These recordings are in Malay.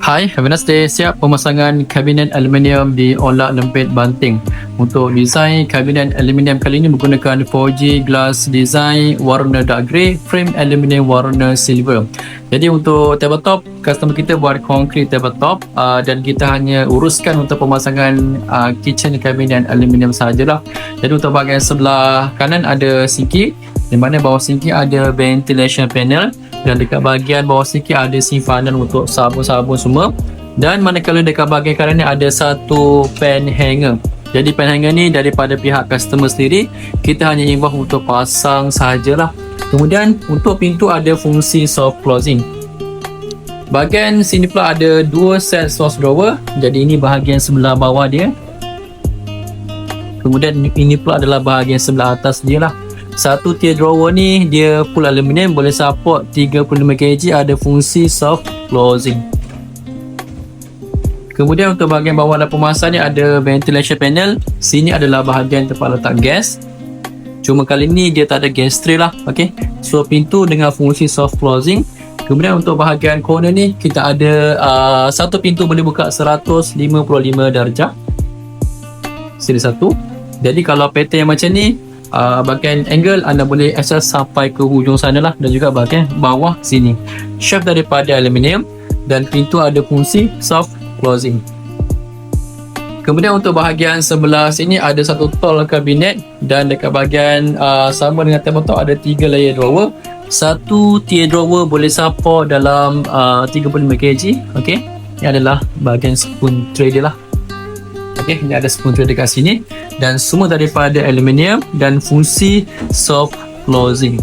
Hai, have a nice day. Siap pemasangan kabinet aluminium di Olak Lempit Banting. Untuk desain kabinet aluminium kali ini menggunakan 4G glass design warna dark grey, frame aluminium warna silver. Jadi untuk tabletop, customer kita buat concrete tabletop uh, dan kita hanya uruskan untuk pemasangan uh, kitchen kabinet aluminium sahajalah. Jadi untuk bahagian sebelah kanan ada sinki di mana bawah sinki ada ventilation panel dan dekat bahagian bawah sikit ada simpanan untuk sabun-sabun semua. Dan manakala dekat bahagian kanan ni ada satu pen hanger. Jadi pen hanger ni daripada pihak customer sendiri kita hanya imbah untuk pasang sahajalah. Kemudian untuk pintu ada fungsi soft closing. Bahagian sini pula ada dua set source drawer. Jadi ini bahagian sebelah bawah dia. Kemudian ini pula adalah bahagian sebelah atas dia lah satu tier drawer ni dia full aluminium boleh support 35kg ada fungsi soft closing. Kemudian untuk bahagian bawah dan pemasan ni ada ventilation panel. Sini adalah bahagian tempat letak gas. Cuma kali ni dia tak ada gas tray lah ok so pintu dengan fungsi soft closing. Kemudian untuk bahagian corner ni kita ada uh, satu pintu boleh buka 155 darjah. Sini satu. Jadi kalau pattern yang macam ni uh, bahagian angle anda boleh access sampai ke hujung sana lah dan juga bahagian bawah sini. Shaft daripada aluminium dan pintu ada fungsi soft closing. Kemudian untuk bahagian sebelah sini ada satu tall kabinet dan dekat bahagian uh, sama dengan tabletop ada tiga layer drawer. Satu tier drawer boleh support dalam uh, 35kg ok ini adalah bahagian spoon tray dia lah Okey, ini ada spoon dekat sini dan semua daripada aluminium dan fungsi soft closing.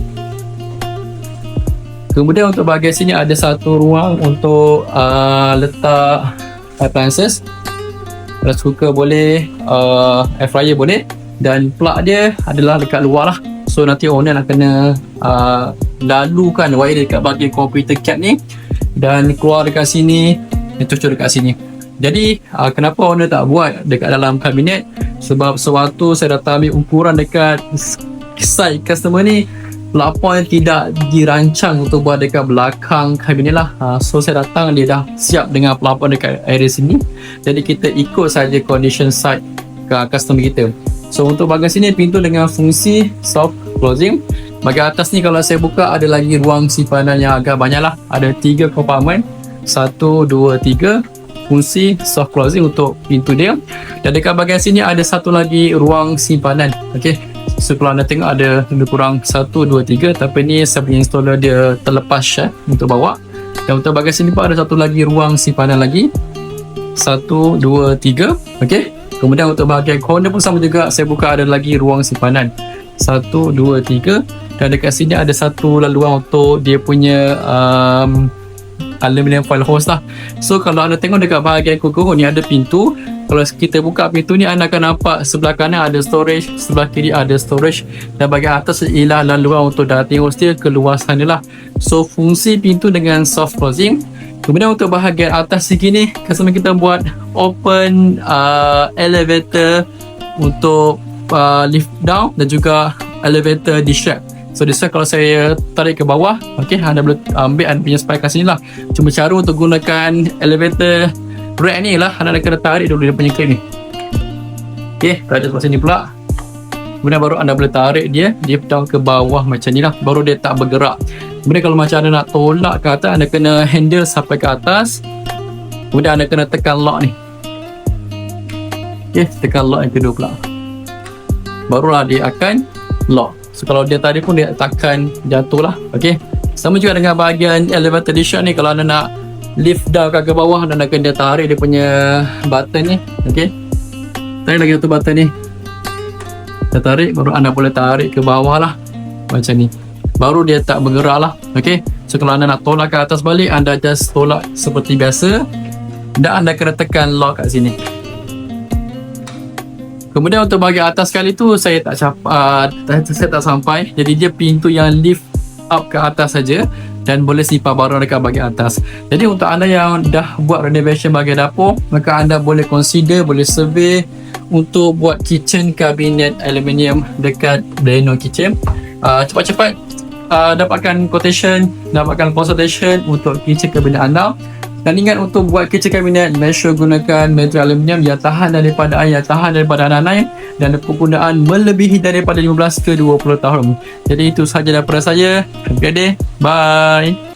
Kemudian untuk bahagian sini ada satu ruang untuk uh, letak appliances. Rice cooker boleh, uh, air fryer boleh dan plug dia adalah dekat luar lah. So nanti owner nak kena uh, lalukan wire dekat bahagian computer cab ni dan keluar dekat sini dan cucuk dekat sini. Jadi uh, kenapa owner tak buat dekat dalam kabinet? Sebab sewaktu saya datang ambil ukuran dekat site customer ni pelapon tidak dirancang untuk buat dekat belakang kabinet lah. Uh, so saya datang dia dah siap dengan pelapon dekat area sini. Jadi kita ikut saja condition site ke customer kita. So untuk bahagian sini pintu dengan fungsi soft closing. Bahagian atas ni kalau saya buka ada lagi ruang simpanan yang agak banyak lah. Ada tiga compartment. Satu, dua, tiga fungsi soft closing untuk pintu dia. Dan dekat bahagian sini ada satu lagi ruang simpanan. Ok so kalau anda tengok ada lebih kurang 1, 2, 3 tapi ni saya punya installer dia terlepas eh, untuk bawa. Dan untuk bahagian sini pun ada satu lagi ruang simpanan lagi. 1, 2, 3 ok. Kemudian untuk bahagian corner pun sama juga saya buka ada lagi ruang simpanan. 1, 2, 3 dan dekat sini ada satu laluan untuk dia punya um, aluminium foil hose lah. So kalau anda tengok dekat bahagian kukuh ni ada pintu. Kalau kita buka pintu ni anda akan nampak sebelah kanan ada storage sebelah kiri ada storage. Dan bahagian atas ialah laluan untuk dating hostel keluar sana lah. So fungsi pintu dengan soft closing. Kemudian untuk bahagian atas sini customer kita buat open uh, elevator untuk uh, lift down dan juga elevator di strap So this kalau saya tarik ke bawah Okay anda boleh ambil anda punya spike kat sini lah. Cuma cara untuk gunakan elevator rack ni lah. Anda kena tarik dulu dia punya clip ni. Okay tarik sebelah sini pula. Kemudian baru anda boleh tarik dia Dia down ke bawah macam ni lah. Baru dia tak bergerak. Kemudian kalau macam anda nak tolak ke atas Anda kena handle sampai ke atas. Kemudian anda kena tekan lock ni. Okay tekan lock yang kedua pula. Barulah dia akan lock So kalau dia tadi pun dia takkan jatuh lah. Okay Sama juga dengan bahagian elevator edition ni. Kalau anda nak lift down ke bawah Anda kena tarik dia punya button ni. Okay Tarik lagi satu button ni. Kita tarik baru anda boleh tarik ke bawah lah. Macam ni. Baru dia tak bergerak lah. Okay So kalau anda nak tolak ke atas balik Anda just tolak seperti biasa. Dan anda kena tekan lock kat sini Kemudian untuk bahagian atas kali tu saya tak capai, uh, saya tak sampai. Jadi dia pintu yang lift up ke atas saja dan boleh simpan barang dekat bahagian atas. Jadi untuk anda yang dah buat renovation bahagian dapur, maka anda boleh consider, boleh survey untuk buat kitchen cabinet aluminium dekat Bleno Kitchen. Uh, cepat-cepat uh, dapatkan quotation, dapatkan consultation untuk kitchen cabinet anda Dan ingat untuk buat kaca kabinet, make sure gunakan material aluminium yang tahan daripada air, yang tahan daripada anak-anak dan penggunaan melebihi daripada 15 ke 20 tahun. Jadi itu sahaja daripada saya. Happy day. Bye.